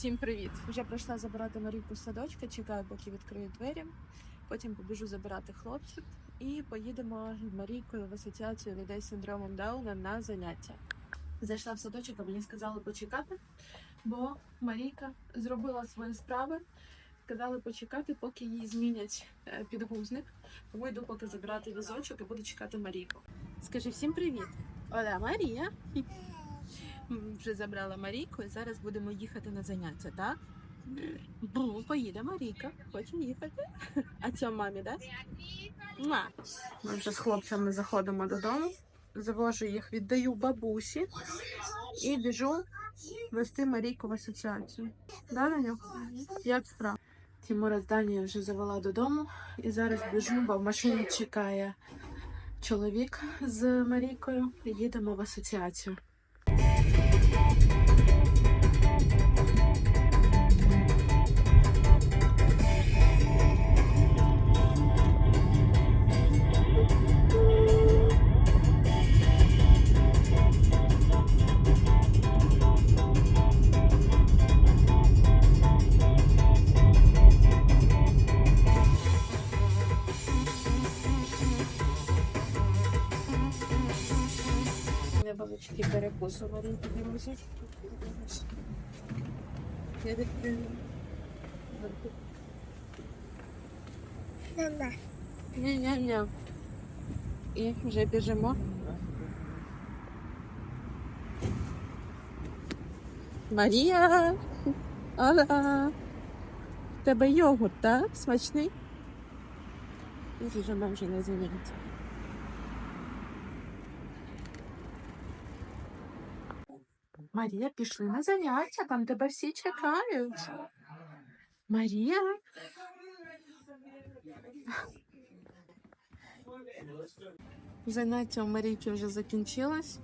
Всім привіт! Вже прийшла забирати Марійку з садочка, чекаю, поки відкриють двері. Потім побіжу забирати хлопців і поїдемо з Марійкою в асоціацію людей з синдромом Дауна на заняття. Зайшла в садочок, а мені сказали почекати, бо Марійка зробила свої справи. Сказали почекати, поки їй змінять е, підгузник. Тому йду поки забирати візочок і буду чекати Марійку. Скажи всім привіт! Оля Марія. Вже забрала Марійку і зараз будемо їхати на заняття, так? Бу, поїде Марійка, хоче їхати. А цьому мамі дасть? Ми вже з хлопцями заходимо додому, завожу їх, віддаю бабусі і біжу вести Марійку в асоціацію. Да, Даню? Як справа? Тимура з Данією вже завела додому і зараз біжу, бо в машині чекає чоловік з Марійкою. Їдемо в асоціацію. Thank you. Невеличкий перекус у Марійки друзі. Я відкрию. Ні-ні-ні. І вже біжимо. Марія! Ола! В тебе йогурт, так? Смачний? І біжимо вже на заняття. Марія, пішли на заняття, там тебе всі чекають. Марія. Заняття у Марійки вже закінчилось.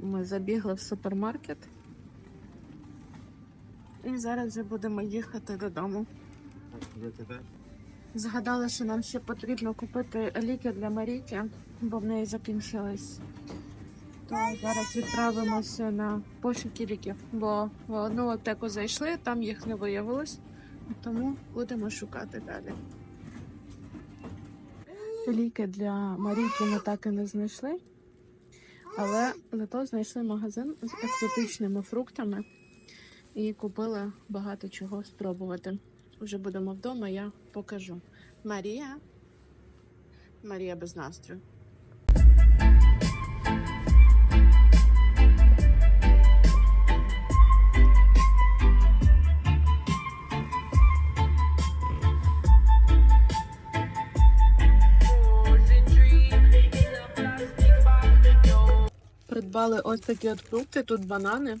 Ми забігли в супермаркет. І зараз вже будемо їхати додому. Згадала, що нам ще потрібно купити ліки для Марійки, бо в неї закінчились. То зараз відправимося на пошуки ліків, бо в одну аптеку зайшли, там їх не виявилось, тому будемо шукати далі. Ліки для Марійки ми так і не знайшли, але зато знайшли магазин з екзотичними фруктами і купили багато чого спробувати. Вже будемо вдома, я покажу. Марія. Марія без настрою. Придбали ось такі от фрукти, тут банани.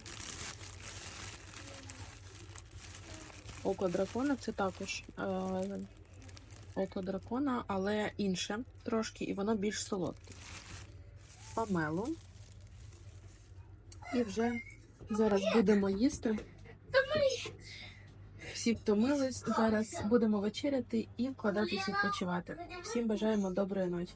Око дракона це також е, око дракона, але інше трошки, і воно більш солодке. Помело. І вже зараз будемо їсти. Всі втомились. Зараз будемо вечеряти і вкладатися відпочивати. Всім бажаємо доброї ночі.